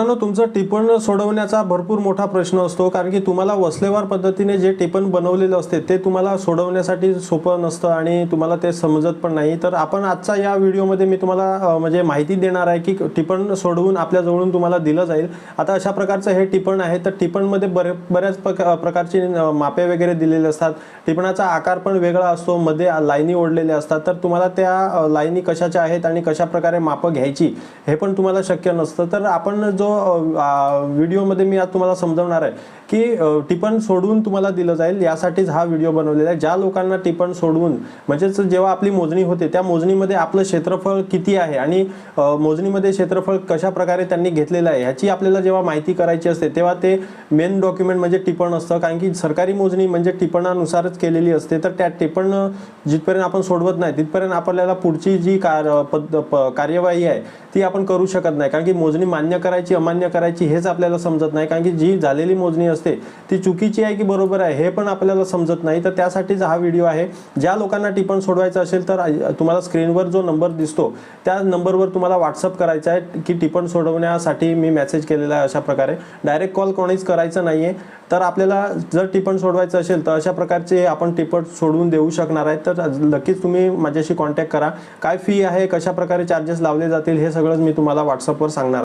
मित्रांनो तुमचं टिपण सोडवण्याचा भरपूर मोठा प्रश्न असतो कारण की तुम्हाला वसलेवार पद्धतीने जे टिपण बनवलेलं असते ते तुम्हाला सोडवण्यासाठी सोपं नसतं आणि तुम्हाला ते समजत पण नाही. तर आपण आजचा या व्हिडिओमध्ये मी तुम्हाला म्हणजे माहिती देणार आहे की टिपण सोडवून आपल्याजवळून तुम्हाला दिलं जाईल. आता अशा प्रकारचं हे टिपण आहे तर टिपणमध्ये बरे बऱ्याच प्रकारची मापे वगैरे दिलेले असतात. टिपणाचा आकार पण वेगळा असतो मध्ये लाईनी ओढलेल्या असतात. तर तुम्हाला त्या लाईनी कशाच्या आहेत आणि कशा प्रकारे मापं घ्यायची हे पण तुम्हाला शक्य नसतं. तर आपण जो जो व्हिडिओमध्ये मी आज तुम्हाला समजवणार आहे की टिपण सोडवून तुम्हाला दिलं जाईल. यासाठीच हा व्हिडिओ बनवलेला आहे. ज्या लोकांना टिपण सोडवून म्हणजेच जेव्हा आपली मोजणी होते त्या मोजणीमध्ये आपलं क्षेत्रफळ किती आहे आणि मोजणीमध्ये क्षेत्रफळ कशा प्रकारे त्यांनी घेतलेलं आहे ह्याची आपल्याला जेव्हा माहिती करायची असते तेव्हा ते मेन डॉक्युमेंट म्हणजे टिपण असतं. कारण की सरकारी मोजणी म्हणजे टिपणानुसारच केलेली असते. तर त्या टिपण जिथपर्यंत आपण सोडवत नाही तिथपर्यंत आपल्याला पुढची जी कार प- कार्यवाही आहे ती आपण करू शकत नाही. कारण की मोजणी मान्य करायची अमान्य करायची हेच आपल्याला समजत नाही. कारण की जी झालेली मोजणी असते ती चुकीची आहे की बरोबर आहे हे पण आपल्याला समजत नाही. तर त्यासाठीच हा व्हिडिओ आहे. ज्या लोकांना टिपण सोडवायचं असेल तर तुम्हाला स्क्रीनवर जो नंबर दिसतो त्या नंबरवर तुम्हाला व्हॉट्सअप करायचा आहे की टिपण सोडवण्यासाठी मी मेसेज केलेला आहे अशा प्रकारे. डायरेक्ट कॉल कोणीच करायचं नाही आहे तर आपल्याला जर टिपण सोडवायचं असेल तर अशा प्रकारचे आपण टिपण सोडवून देऊ शकणार आहे. तर नक्कीच तुम्ही माझ्याशी कॉन्टॅक्ट करा. काय फी आहे कशा प्रकारे चार्जेस लावले जातील हे सगळंच मी तुम्हाला व्हॉट्सअपवर सांगणार